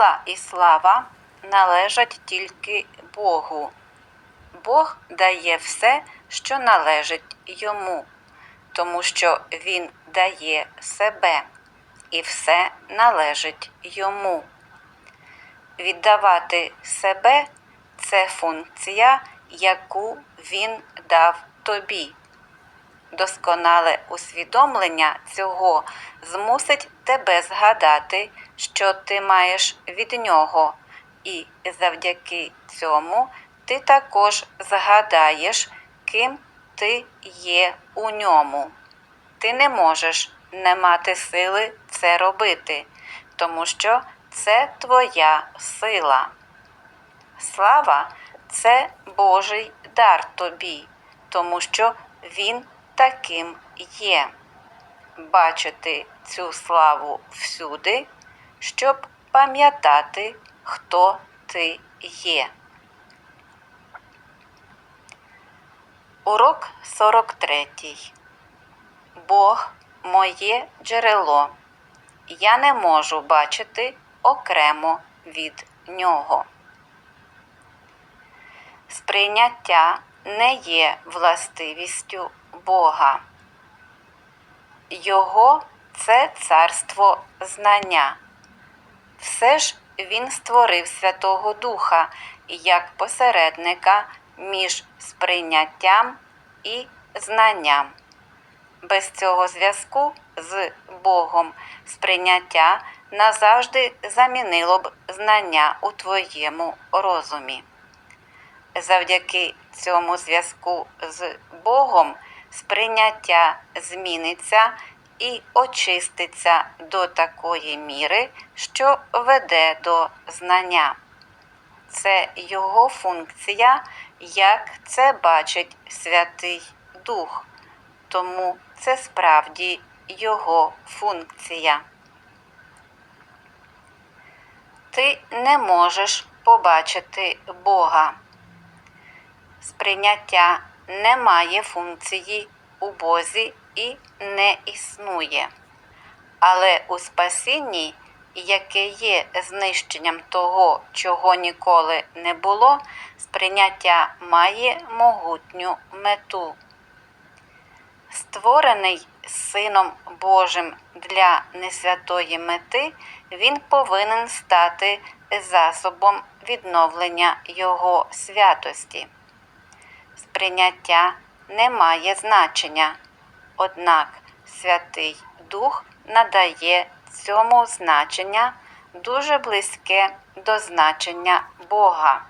Сила і слава належать тільки Богу. Бог дає все, що належить йому, тому що Він дає себе, і все належить йому. Віддавати себе це функція, яку він дав тобі. Досконале усвідомлення цього змусить тебе згадати, що ти маєш від нього, і завдяки цьому ти також згадаєш, ким ти є у ньому. Ти не можеш не мати сили це робити, тому що це твоя сила. Слава це Божий дар тобі, тому що Він таким є. Бачити цю славу всюди, щоб пам'ятати, хто ти є. Урок 43. Бог моє джерело. Я не можу бачити окремо від нього. Сприйняття не є властивістю Бога. Його це царство знання. Все ж Він створив Святого Духа як посередника між сприйняттям і знанням. Без цього зв'язку з Богом сприйняття назавжди замінило б знання у твоєму розумі. Завдяки цьому зв'язку з Богом сприйняття зміниться і очиститься до такої міри, що веде до знання. Це його функція, як це бачить Святий Дух, тому це справді його функція. Ти не можеш побачити Бога. Сприйняття не має функції у Бозі і не існує. Але у спасінні, яке є знищенням того, чого ніколи не було, сприйняття має могутню мету. Створений Сином Божим для несвятої мети, він повинен стати засобом відновлення Його святості. Сприйняття не має значення, однак Святий Дух надає цьому значення дуже близьке до значення Бога.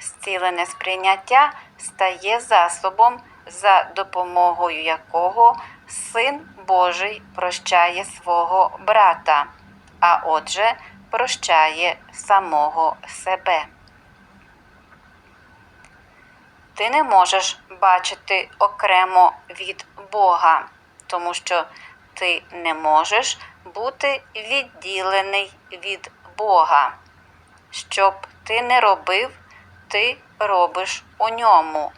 Зцілене сприйняття стає засобом, за допомогою якого Син Божий прощає свого брата, а отже, прощає самого себе. Ти не можеш бачити окремо від Бога, тому що ти не можеш бути відділений від Бога. Щоб ти не робив, ти робиш у ньому,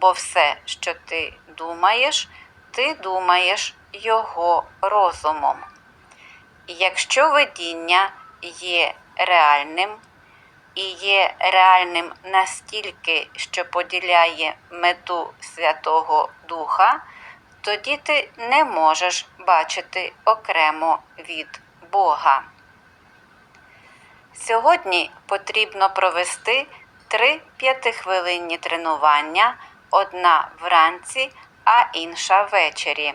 бо все, що ти думаєш, ти думаєш його розумом. Якщо видіння є реальним і є реальним настільки, що поділяє мету Святого Духа, тоді ти не можеш бачити окремо від Бога. Сьогодні потрібно провести три п'ятихвилинні тренування, одна вранці, а інша ввечері.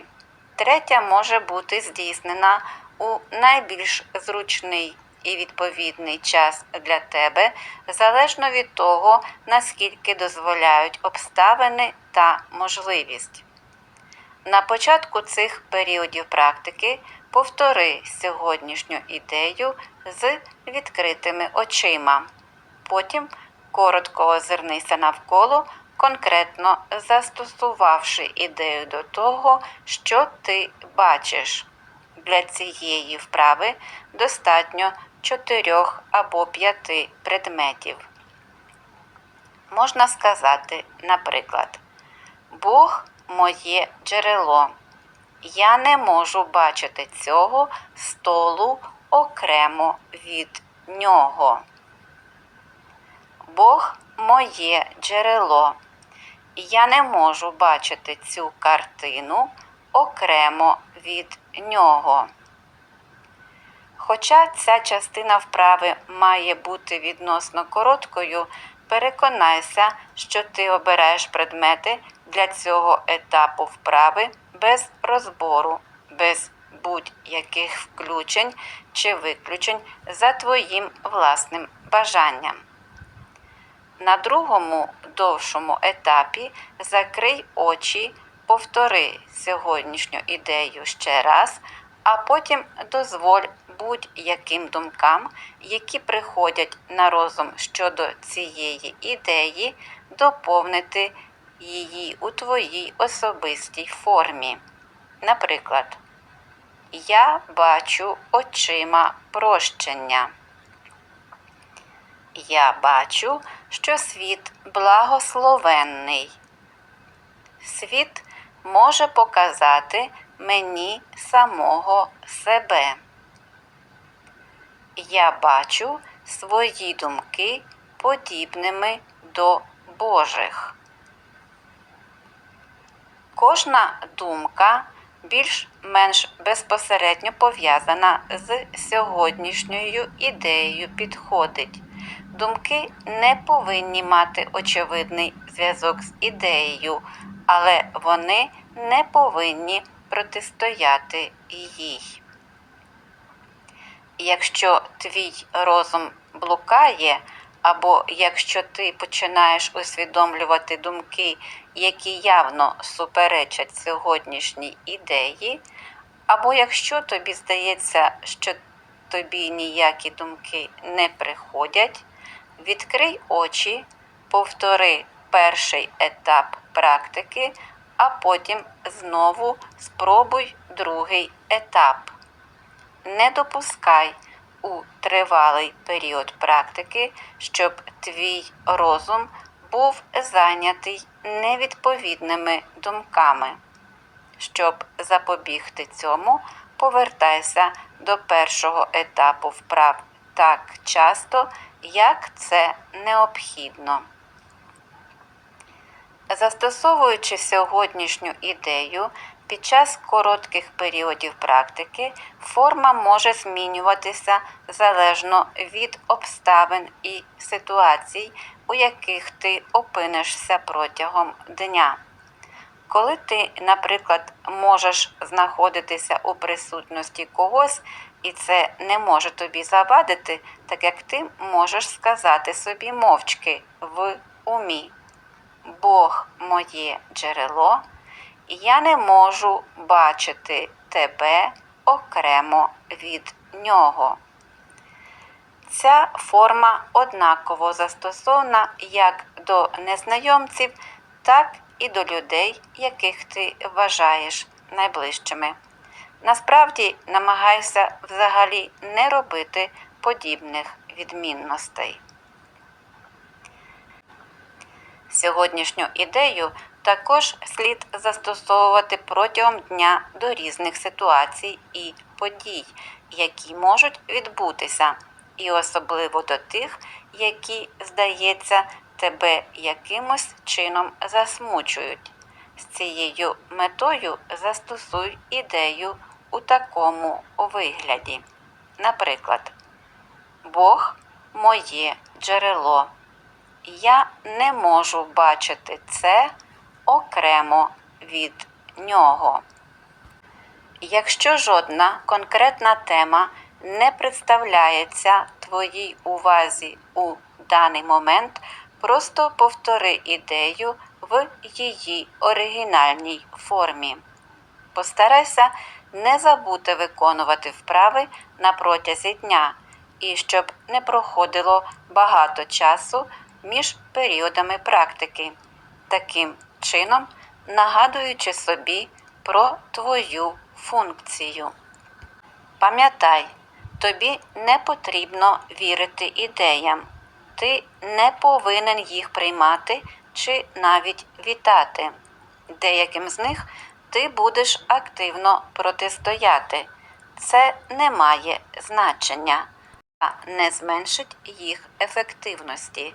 Третя може бути здійснена у найбільш зручний і відповідний час для тебе, залежно від того, наскільки дозволяють обставини та можливість. На початку цих періодів практики повтори сьогоднішню ідею з відкритими очима. Потім коротко озирнися навколо, конкретно застосувавши ідею до того, що ти бачиш. Для цієї вправи достатньо чотирьох або п'яти предметів. Можна сказати, наприклад, Бог моє джерело. Я не можу бачити цього столу окремо від нього. Бог моє джерело. Я не можу бачити цю картину окремо від нього. Хоча ця частина вправи має бути відносно короткою, переконайся, що ти обираєш предмети для цього етапу вправи без розбору, без будь-яких включень чи виключень за твоїм власним бажанням. На другому довшому етапі закрий очі, повтори сьогоднішню ідею ще раз, а потім дозволь будь-яким думкам, які приходять на розум щодо цієї ідеї, доповнити її у твоїй особистій формі. Наприклад, я бачу очима прощення. Я бачу, що світ благословенний. Світ може показати мені самого себе. Я бачу свої думки подібними до Божих. Кожна думка більш-менш безпосередньо пов'язана з сьогоднішньою ідеєю підходить. Думки не повинні мати очевидний зв'язок з ідеєю, але вони не повинні протистояти їй. Якщо твій розум блукає, або якщо ти починаєш усвідомлювати думки, які явно суперечать сьогоднішній ідеї, або якщо тобі здається, що тобі ніякі думки не приходять, відкрий очі, повтори перший етап практики, а потім знову спробуй другий етап. Не допускай у тривалий період практики, щоб твій розум був зайнятий невідповідними думками. Щоб запобігти цьому, повертайся до першого етапу вправ так часто, як це необхідно. Застосовуючи сьогоднішню ідею, під час коротких періодів практики форма може змінюватися залежно від обставин і ситуацій, у яких ти опинишся протягом дня. Коли ти, наприклад, можеш знаходитися у присутності когось, і це не може тобі завадити, так як ти можеш сказати собі мовчки в умі. Бог моє джерело, я не можу бачити тебе окремо від нього. Ця форма однаково застосована як до незнайомців, так і до людей, яких ти вважаєш найближчими. Насправді намагайся взагалі не робити подібних відмінностей. Сьогоднішню ідею також слід застосовувати протягом дня до різних ситуацій і подій, які можуть відбутися, і особливо до тих, які, здається, тебе якимось чином засмучують. З цією метою застосуй ідею у такому вигляді. Наприклад, Бог моє джерело. Я не можу бачити це окремо від нього. Якщо жодна конкретна тема не представляється твоїй увазі у даний момент, просто повтори ідею в її оригінальній формі. Постарайся не забути виконувати вправи на протязі дня і щоб не проходило багато часу між періодами практики, таким чином нагадуючи собі про твою функцію. Пам'ятай, тобі не потрібно вірити ідеям, ти не повинен їх приймати чи навіть вітати. Деяким з них ти будеш активно протистояти. Це не має значення. а не зменшить їх ефективності,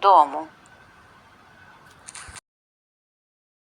дому.